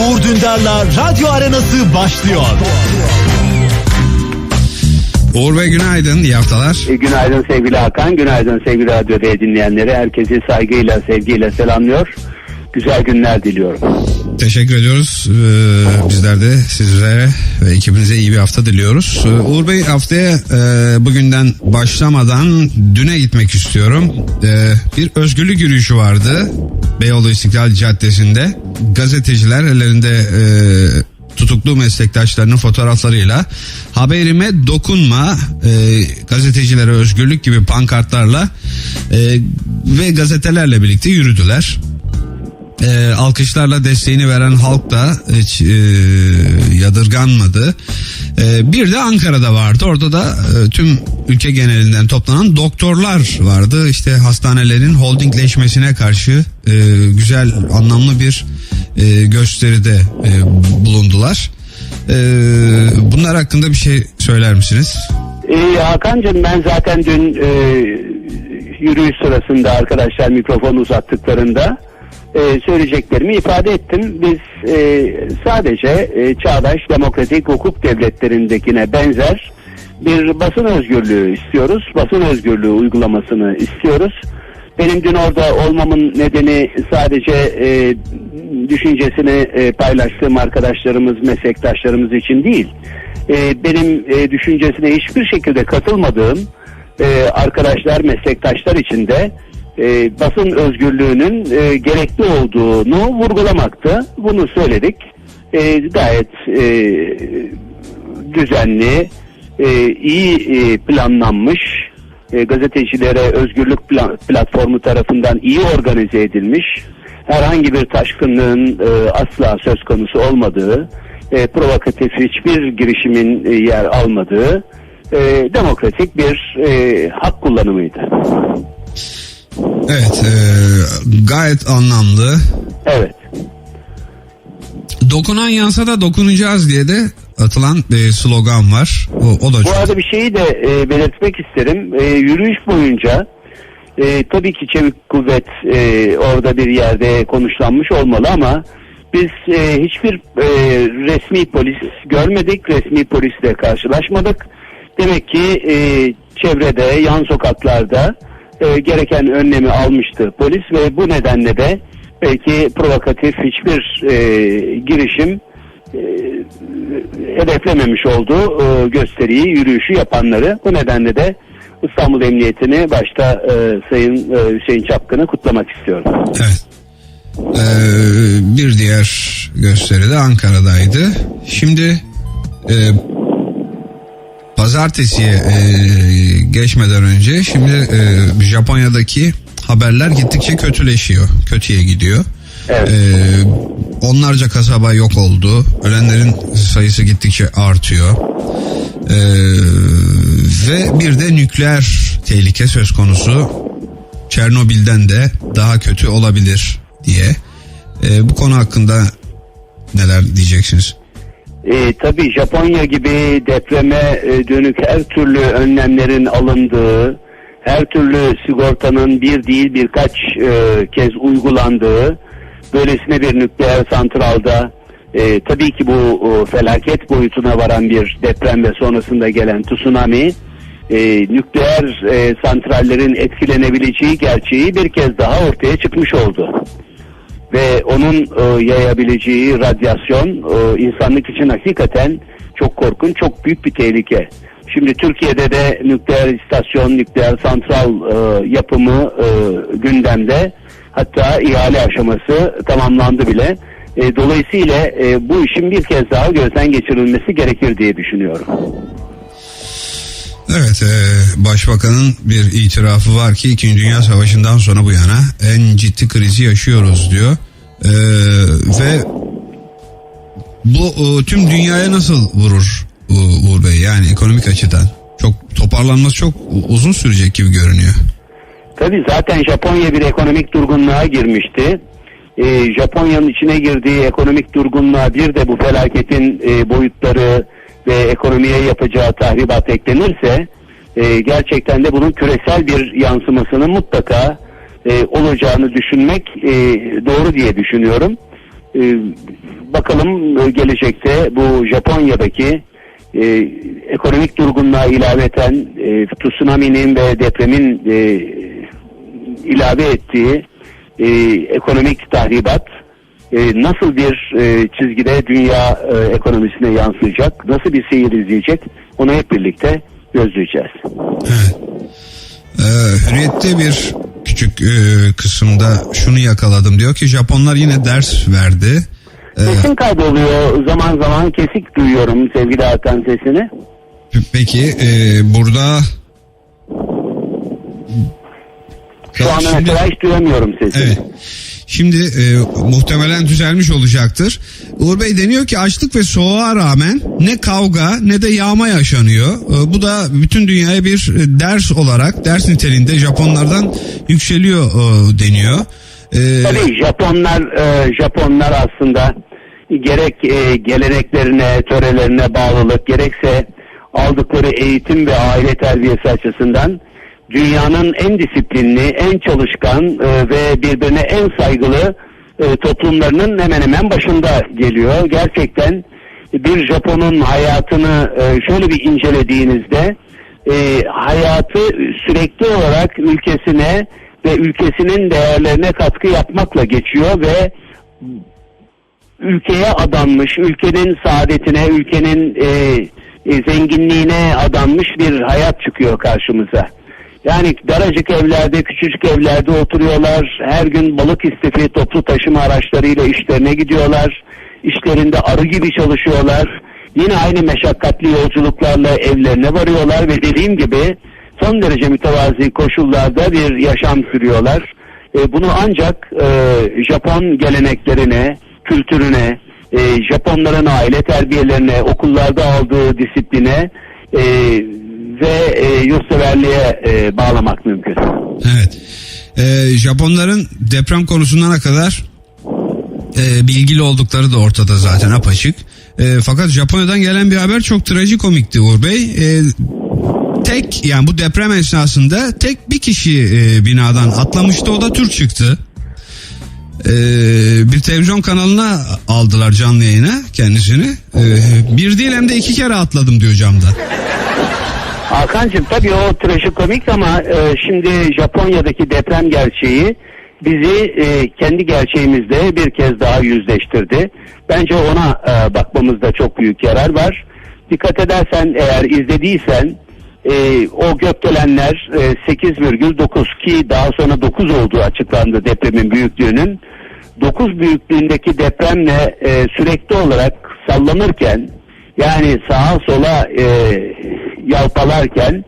Uğur Dündar'la Radyo Arenası başlıyor. Uğur Bey günaydın, iyi haftalar. E, Günaydın sevgili Hakan, günaydın sevgili Radyo D dinleyenleri. Herkesi saygıyla, sevgiyle selamlıyor. Güzel günler diliyorum. Teşekkür ediyoruz. Ee, bizler de sizlere ve ekibinize iyi bir hafta diliyoruz. Ee, Uğur Bey haftaya e, bugünden başlamadan düne gitmek istiyorum. Ee, bir özgürlük yürüyüşü vardı Beyoğlu İstiklal Caddesi'nde. Gazeteciler ellerinde e, tutuklu meslektaşlarının fotoğraflarıyla haberime dokunma e, gazetecilere özgürlük gibi pankartlarla e, ve gazetelerle birlikte yürüdüler e, alkışlarla desteğini veren halk da hiç e, yadırganmadı. E, bir de Ankara'da vardı. Orada da e, tüm ülke genelinden toplanan doktorlar vardı. İşte hastanelerin holdingleşmesine karşı e, güzel, anlamlı bir e, gösteride e, bulundular. E, bunlar hakkında bir şey söyler misiniz? E, Hakan'cığım ben zaten dün e, yürüyüş sırasında arkadaşlar mikrofonu uzattıklarında e, söyleyeceklerimi ifade ettim. Biz e, sadece e, çağdaş demokratik hukuk devletlerindekine benzer bir basın özgürlüğü istiyoruz. Basın özgürlüğü uygulamasını istiyoruz. Benim dün orada olmamın nedeni sadece e, düşüncesini e, paylaştığım arkadaşlarımız, meslektaşlarımız için değil. E, benim e, düşüncesine hiçbir şekilde katılmadığım e, arkadaşlar, meslektaşlar için de e, basın özgürlüğünün e, gerekli olduğunu vurgulamaktı. Bunu söyledik. E, gayet e, düzenli, e, iyi e, planlanmış, e, gazetecilere özgürlük pla- platformu tarafından iyi organize edilmiş, herhangi bir taşkınlığın e, asla söz konusu olmadığı, e, provokatif hiçbir girişimin e, yer almadığı e, demokratik bir e, hak kullanımıydı. Evet, e, gayet anlamlı. Evet. Dokunan yansa da dokunacağız diye de atılan bir slogan var. O, o da Bu çok arada bir şeyi de e, belirtmek isterim. E, yürüyüş boyunca e, tabii ki çevik kuvvet e, orada bir yerde konuşlanmış olmalı ama biz e, hiçbir e, resmi polis görmedik, resmi polisle karşılaşmadık. Demek ki e, çevrede, yan sokaklarda e, gereken önlemi almıştı polis ve bu nedenle de belki provokatif hiçbir e, girişim e, hedeflememiş oldu e, gösteriyi, yürüyüşü yapanları. Bu nedenle de İstanbul Emniyetini başta e, Sayın e, Hüseyin Çapkın'ı kutlamak istiyorum. Evet. Ee, bir diğer gösteri de Ankara'daydı. Şimdi e, pazartesiye e, geçmeden önce şimdi e, Japonya'daki haberler gittikçe kötüleşiyor. Kötüye gidiyor. Evet. Ee, onlarca kasaba yok oldu. Ölenlerin sayısı gittikçe artıyor. Ee, ve bir de nükleer tehlike söz konusu. Çernobil'den de daha kötü olabilir diye. Ee, bu konu hakkında neler diyeceksiniz? E, tabii Japonya gibi depreme e, dönük her türlü önlemlerin alındığı, her türlü sigortanın bir değil birkaç e, kez uygulandığı, böylesine bir nükleer santralda e, tabii ki bu o, felaket boyutuna varan bir deprem ve sonrasında gelen tsunami, e, nükleer e, santrallerin etkilenebileceği gerçeği bir kez daha ortaya çıkmış oldu ve onun e, yayabileceği radyasyon e, insanlık için hakikaten çok korkunç, çok büyük bir tehlike. Şimdi Türkiye'de de nükleer istasyon, nükleer santral e, yapımı e, gündemde. Hatta ihale aşaması tamamlandı bile. E, dolayısıyla e, bu işin bir kez daha gözden geçirilmesi gerekir diye düşünüyorum. Evet, e, başbakanın bir itirafı var ki 2. Dünya Savaşı'ndan sonra bu yana en ciddi krizi yaşıyoruz diyor. E, ve bu e, tüm dünyaya nasıl vurur e, Uğur Bey yani ekonomik açıdan? Çok toparlanması çok uzun sürecek gibi görünüyor. Tabii zaten Japonya bir ekonomik durgunluğa girmişti. Ee, Japonya'nın içine girdiği ekonomik durgunluğa bir de bu felaketin e, boyutları ve ekonomiye yapacağı tahribat eklenirse e, gerçekten de bunun küresel bir yansımasının mutlaka e, olacağını düşünmek e, doğru diye düşünüyorum. E, bakalım e, gelecekte bu Japonya'daki e, ekonomik durgunluğa ilaveten e, tsunami'nin ve depremin e, ilave ettiği e, ekonomik tahribat e, nasıl bir e, çizgide dünya e, ekonomisine yansıyacak, nasıl bir seyir izleyecek onu hep birlikte gözleyeceğiz. Evet. Ee, Hürriyet'te bir küçük e, kısımda şunu yakaladım. Diyor ki Japonlar yine ders verdi. Ee, Sesin kayboluyor zaman zaman kesik duyuyorum sevgili Hakan sesini. peki e, burada Şu anda Şimdi- mesela hiç duyamıyorum sesini. Evet. Şimdi e, muhtemelen düzelmiş olacaktır. Uğur Bey deniyor ki açlık ve soğuğa rağmen ne kavga ne de yağma yaşanıyor. E, bu da bütün dünyaya bir e, ders olarak ders niteliğinde Japonlardan yükseliyor e, deniyor. E, Tabii Japonlar e, Japonlar aslında gerek e, geleneklerine, törelerine bağlılık gerekse aldıkları eğitim ve aile terbiyesi açısından dünyanın en disiplinli, en çalışkan e, ve birbirine en saygılı e, toplumlarının hemen hemen başında geliyor. Gerçekten bir Japon'un hayatını e, şöyle bir incelediğinizde e, hayatı sürekli olarak ülkesine ve ülkesinin değerlerine katkı yapmakla geçiyor ve ülkeye adanmış, ülkenin saadetine, ülkenin e, e, zenginliğine adanmış bir hayat çıkıyor karşımıza. Yani daracık evlerde, küçücük evlerde oturuyorlar. Her gün balık istifi toplu taşıma araçlarıyla işlerine gidiyorlar. İşlerinde arı gibi çalışıyorlar. Yine aynı meşakkatli yolculuklarla evlerine varıyorlar ve dediğim gibi son derece mütevazi koşullarda bir yaşam sürüyorlar. E, bunu ancak e, Japon geleneklerine, kültürüne, e, Japonların aile terbiyelerine, okullarda aldığı disipline e, ve e, yurtseverliğe e, bağlamak mümkün. Evet. E, Japonların deprem konusuna ne kadar e, bilgili oldukları da ortada zaten apaçık. E, fakat Japonya'dan gelen bir haber çok trajikomikti Uğur Bey. E, tek yani bu deprem esnasında tek bir kişi e, binadan atlamıştı o da Türk çıktı. E, bir televizyon kanalına aldılar canlı yayına kendisini. E, bir değil hem de iki kere atladım diyor camda. Hakan'cığım tabii o trajikomik ama e, şimdi Japonya'daki deprem gerçeği bizi e, kendi gerçeğimizle bir kez daha yüzleştirdi. Bence ona e, bakmamızda çok büyük yarar var. Dikkat edersen eğer izlediysen e, o gökdelenler e, 8,9 ki daha sonra 9 olduğu açıklandı depremin büyüklüğünün. 9 büyüklüğündeki depremle e, sürekli olarak sallanırken yani sağa sola e, yalpalarken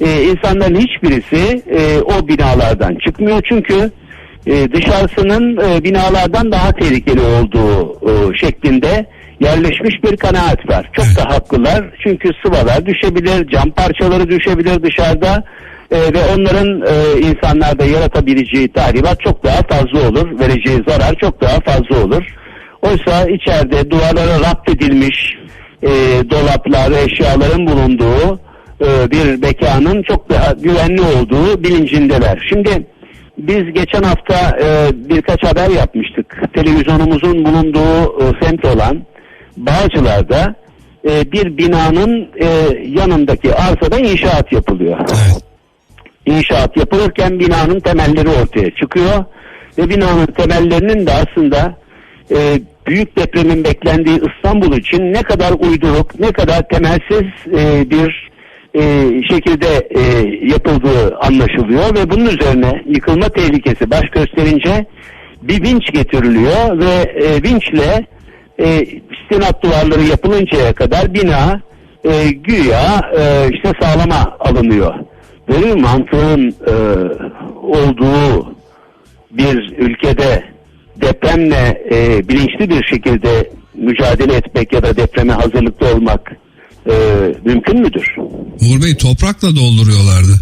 e, insanların hiçbirisi e, o binalardan çıkmıyor çünkü e, dışarısının e, binalardan daha tehlikeli olduğu e, şeklinde yerleşmiş bir kanaat var. Çok da haklılar çünkü sıvalar düşebilir, cam parçaları düşebilir dışarıda e, ve onların e, insanlarda yaratabileceği tahribat çok daha fazla olur, vereceği zarar çok daha fazla olur. Oysa içeride duvarlara rapt edilmiş e, dolaplar, eşyaların bulunduğu e, bir mekanın çok daha güvenli olduğu bilincindeler. Şimdi biz geçen hafta e, birkaç haber yapmıştık. Televizyonumuzun bulunduğu e, semt olan Bağcılar'da e, bir binanın e, yanındaki arsada inşaat yapılıyor. Evet. İnşaat yapılırken binanın temelleri ortaya çıkıyor ve binanın temellerinin de aslında e, büyük depremin beklendiği İstanbul için ne kadar uyduruk, ne kadar temelsiz e, bir e, şekilde e, yapıldığı anlaşılıyor ve bunun üzerine yıkılma tehlikesi baş gösterince bir vinç getiriliyor ve e, vinçle e, istinat duvarları yapılıncaya kadar bina e, güya e, işte sağlama alınıyor. Böyle bir mantığın e, olduğu bir ülkede depremle e, bilinçli bir şekilde mücadele etmek ya da depreme hazırlıklı olmak e, mümkün müdür? Uğur Bey toprakla dolduruyorlardı.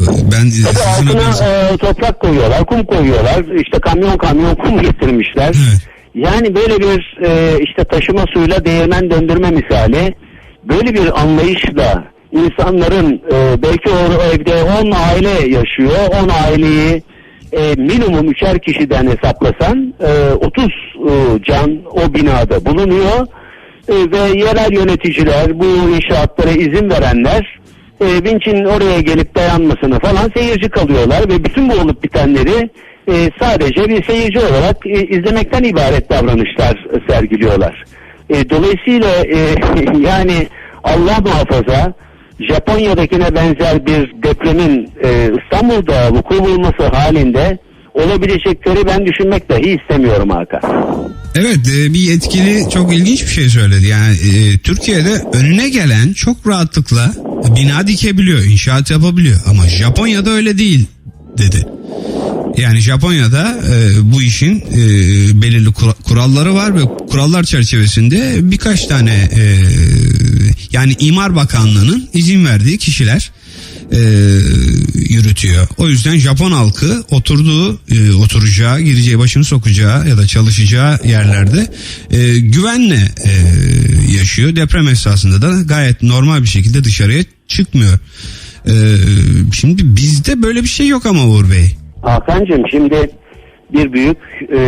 E, Ben Tabii altına e, toprak koyuyorlar, kum koyuyorlar, işte kamyon kamyon kum getirmişler. Evet. Yani böyle bir e, işte taşıma suyla değirmen döndürme misali, böyle bir anlayışla insanların e, belki o evde 10 aile yaşıyor, 10 aileyi e, minimum üçer kişiden hesaplasan e, 30 e, can o binada bulunuyor E, ve yerel yöneticiler bu inşaatlara izin verenler e, vinçin oraya gelip dayanmasını falan seyirci kalıyorlar ve bütün bu olup bitenleri e, sadece bir seyirci olarak e, izlemekten ibaret davranışlar sergiliyorlar. E, dolayısıyla e, yani Allah muhafaza Japonya'dakine benzer bir depremin e, İstanbul'da vuku bulması halinde olabilecekleri ben düşünmek dahi istemiyorum Hakan. Evet e, bir yetkili çok ilginç bir şey söyledi. Yani e, Türkiye'de önüne gelen çok rahatlıkla bina dikebiliyor, inşaat yapabiliyor. Ama Japonya'da öyle değil dedi. Yani Japonya'da e, bu işin e, belirli kura- kuralları var ve kurallar çerçevesinde birkaç tane e, yani İmar Bakanlığı'nın izin verdiği kişiler e, yürütüyor. O yüzden Japon halkı oturduğu, e, oturacağı, gireceği, başını sokacağı ya da çalışacağı yerlerde e, güvenle e, yaşıyor. Deprem esnasında da gayet normal bir şekilde dışarıya çıkmıyor. E, şimdi bizde böyle bir şey yok ama Uğur Bey. Hakan'cığım şimdi bir büyük e,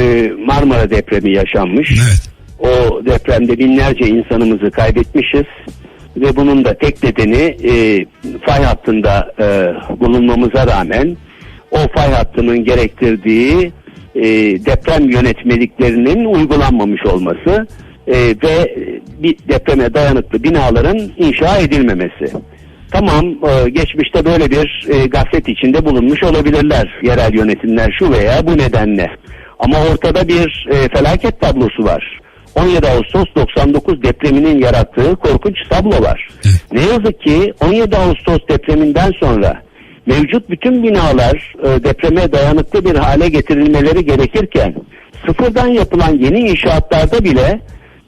Marmara depremi yaşanmış. Evet. O depremde binlerce insanımızı kaybetmişiz ve bunun da tek nedeni e, fay hattında e, bulunmamıza rağmen o fay hattının gerektirdiği e, deprem yönetmeliklerinin uygulanmamış olması e, ve bir depreme dayanıklı binaların inşa edilmemesi. Tamam e, geçmişte böyle bir e, gaflet içinde bulunmuş olabilirler yerel yönetimler şu veya bu nedenle. Ama ortada bir e, felaket tablosu var. 17 Ağustos 99 depreminin yarattığı korkunç tablo var. Ne yazık ki 17 Ağustos depreminden sonra mevcut bütün binalar e, depreme dayanıklı bir hale getirilmeleri gerekirken sıfırdan yapılan yeni inşaatlarda bile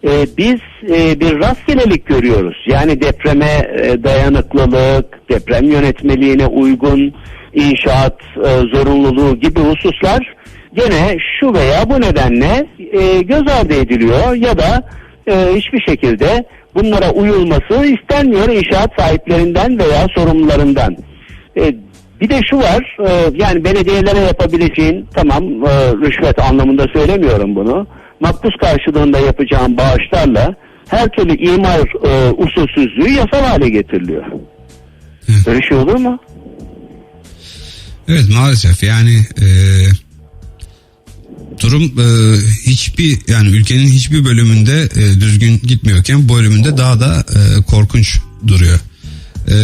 e, biz e, bir rastgelelik görüyoruz. Yani depreme e, dayanıklılık, deprem yönetmeliğine uygun inşaat e, zorunluluğu gibi hususlar gene şu veya bu nedenle e, göz ardı ediliyor ya da e, hiçbir şekilde bunlara uyulması istenmiyor inşaat sahiplerinden veya sorumlularından. E, bir de şu var, e, yani belediyelere yapabileceğin, tamam e, rüşvet anlamında söylemiyorum bunu, makbuz karşılığında yapacağın bağışlarla her türlü imar e, usulsüzlüğü yasal hale getiriliyor. Böyle şey olur mu? Evet maalesef yani e, durum e, hiçbir yani ülkenin hiçbir bölümünde e, düzgün gitmiyorken bu bölümünde daha da e, korkunç duruyor. E,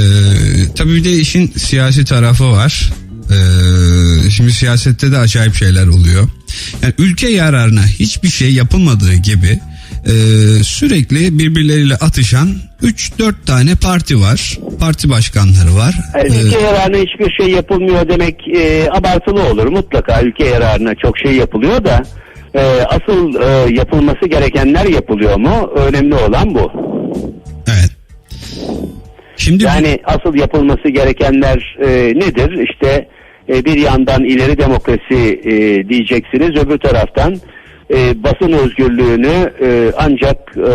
tabii bir de işin siyasi tarafı var. E, şimdi siyasette de acayip şeyler oluyor. Yani ülke yararına hiçbir şey yapılmadığı gibi e, sürekli birbirleriyle atışan 3-4 tane parti var. Parti başkanları var. Yani E, ülke yararına hiçbir şey yapılmıyor demek e, abartılı olur. Mutlaka ülke yararına çok şey yapılıyor da e, asıl e, yapılması gerekenler yapılıyor mu? Önemli olan bu. evet. Şimdi bu- Yani asıl yapılması gerekenler e, nedir? İşte e, bir yandan ileri demokrasi e, diyeceksiniz, öbür taraftan e, basın özgürlüğünü e, ancak e,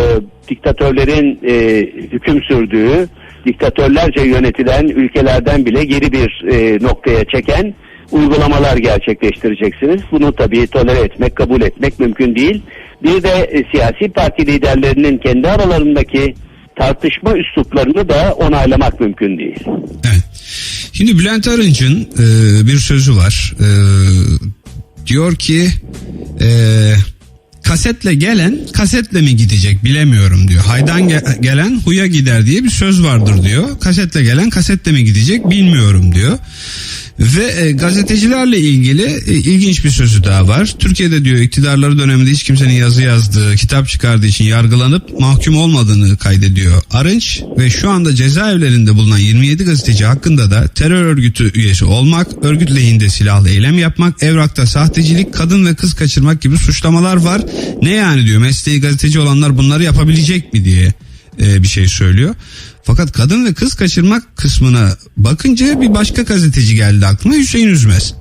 diktatörlerin e, hüküm sürdüğü, diktatörlerce yönetilen ülkelerden bile geri bir e, noktaya çeken uygulamalar gerçekleştireceksiniz. Bunu tabii tolere etmek, kabul etmek mümkün değil. Bir de e, siyasi parti liderlerinin kendi aralarındaki tartışma üsluplarını da onaylamak mümkün değil. Evet. Şimdi Bülent Arınç'ın e, bir sözü var. E, diyor ki e, kasetle gelen kasetle mi gidecek bilemiyorum diyor. Haydan ge- gelen huya gider diye bir söz vardır diyor. Kasetle gelen kasetle mi gidecek bilmiyorum diyor. Ve e, gazetecilerle ilgili e, ilginç bir sözü daha var. Türkiye'de diyor iktidarları döneminde hiç kimsenin yazı yazdığı, kitap çıkardığı için yargılanıp mahkum olmadığını kaydediyor Arınç ve şu anda cezaevlerinde bulunan 27 gazeteci hakkında da terör örgütü üyesi olmak, örgüt lehinde silahlı eylem yapmak, evrakta sahtecilik, kadın ve kız kaçırmak gibi suçlamalar var. Ne yani diyor mesleği gazeteci olanlar bunları yapabilecek mi diye e, bir şey söylüyor. Fakat kadın ve kız kaçırmak kısmına bakınca bir başka gazeteci geldi aklıma Hüseyin Üzmez.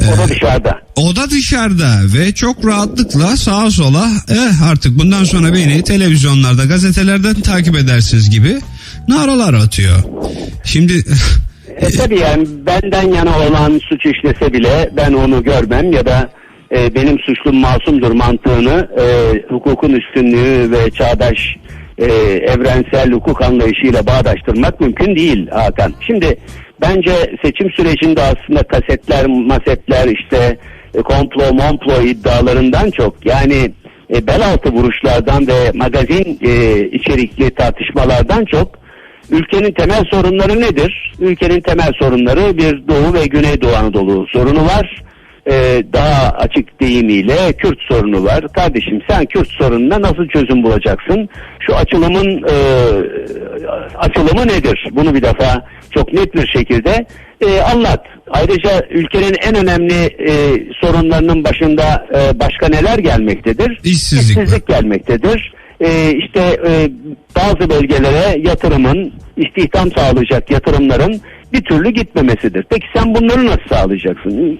O da dışarıda. O da dışarıda ve çok rahatlıkla sağa sola eh artık bundan sonra beni televizyonlarda gazetelerden takip edersiniz gibi naralar atıyor. Şimdi E, tabii yani benden yana olan suç işlese bile ben onu görmem ya da e, benim suçlum masumdur mantığını e, hukukun üstünlüğü ve çağdaş e, evrensel hukuk anlayışıyla bağdaştırmak mümkün değil Hakan. Şimdi bence seçim sürecinde aslında kasetler, masetler işte e, komplo, momplo iddialarından çok yani e, bel altı vuruşlardan ve magazin e, içerikli tartışmalardan çok ülkenin temel sorunları nedir? Ülkenin temel sorunları bir Doğu ve Güneydoğu Anadolu sorunu var. E, daha açık deyimiyle Kürt sorunu var. Kardeşim sen Kürt sorununa nasıl çözüm bulacaksın? Şu açılımın e, açılımı nedir? Bunu bir defa çok net bir şekilde e, anlat. Ayrıca ülkenin en önemli e, sorunlarının başında e, başka neler gelmektedir? İşsizlik var. İşsizlik gelmektedir. E, işte e, bazı bölgelere yatırımın, istihdam sağlayacak yatırımların bir türlü gitmemesidir. Peki sen bunları nasıl sağlayacaksın?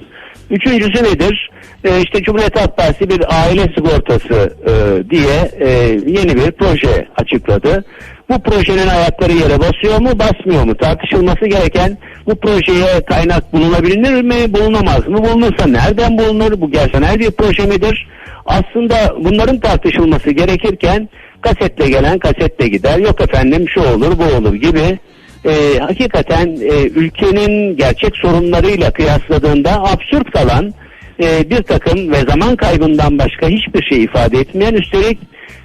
Üçüncüsü nedir? E, işte Cumhuriyet Halk Partisi bir aile sigortası e, diye e, yeni bir proje açıkladı. Bu projenin ayakları yere basıyor mu, basmıyor mu? Tartışılması gereken bu projeye kaynak bulunabilir mi, bulunamaz mı? Bulunursa nereden bulunur? Bu genel bir proje midir? Aslında bunların tartışılması gerekirken kasetle gelen kasetle gider. Yok efendim şu olur, bu olur gibi e, hakikaten e, ülkenin gerçek sorunlarıyla kıyasladığında absürt kalan e, bir takım ve zaman kaybından başka hiçbir şey ifade etmeyen üstelik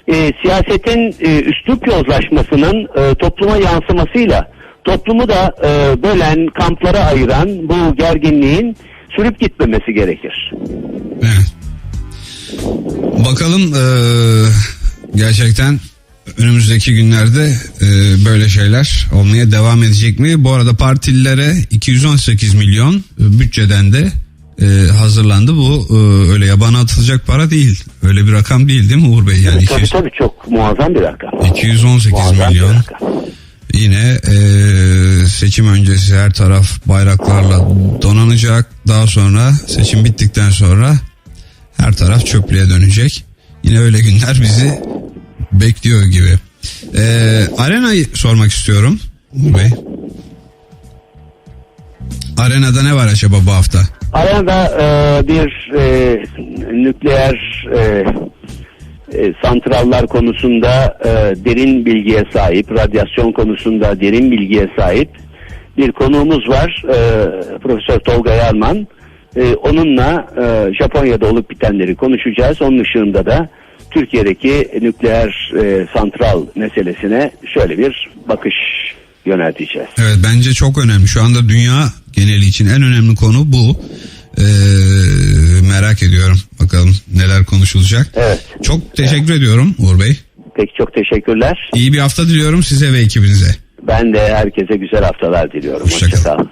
e, siyasetin e, üslup yozlaşmasının e, topluma yansımasıyla toplumu da e, bölen kamplara ayıran bu gerginliğin sürüp gitmemesi gerekir. Evet. Bakalım eee, gerçekten önümüzdeki günlerde eee, böyle şeyler olmaya devam edecek mi? Bu arada partililere 218 milyon e, bütçeden de eee, hazırlandı. Bu eee, öyle yabana atılacak para değil. Öyle bir rakam değil değil mi Uğur Bey? Yani Tabii 200 tabii çok muazzam bir rakam. 218 Muazzam milyon. rakam. Yine eee, seçim öncesi her taraf bayraklarla donanacak. Daha sonra seçim bittikten sonra her taraf çöplüğe dönecek. Yine öyle günler bizi bekliyor gibi. Eee arenayı sormak istiyorum. Bey. Arenada ne var acaba bu hafta? Arada e, bir e, nükleer e, e, santrallar konusunda e, derin bilgiye sahip, radyasyon konusunda derin bilgiye sahip bir konuğumuz var. E, Profesör Tolga Yarman. E, onunla e, Japonya'da olup bitenleri konuşacağız. Onun ışığında da Türkiye'deki nükleer e, santral meselesine şöyle bir bakış yönelteceğiz. Evet bence çok önemli. Şu anda dünya geneli için en önemli konu bu. Eee, merak ediyorum. Bakalım neler konuşulacak. Evet. Çok teşekkür ediyorum Uğur Bey. Peki çok teşekkürler. İyi bir hafta diliyorum size ve ekibinize. Ben de herkese güzel haftalar diliyorum. Hoşça kalın. Hoşça.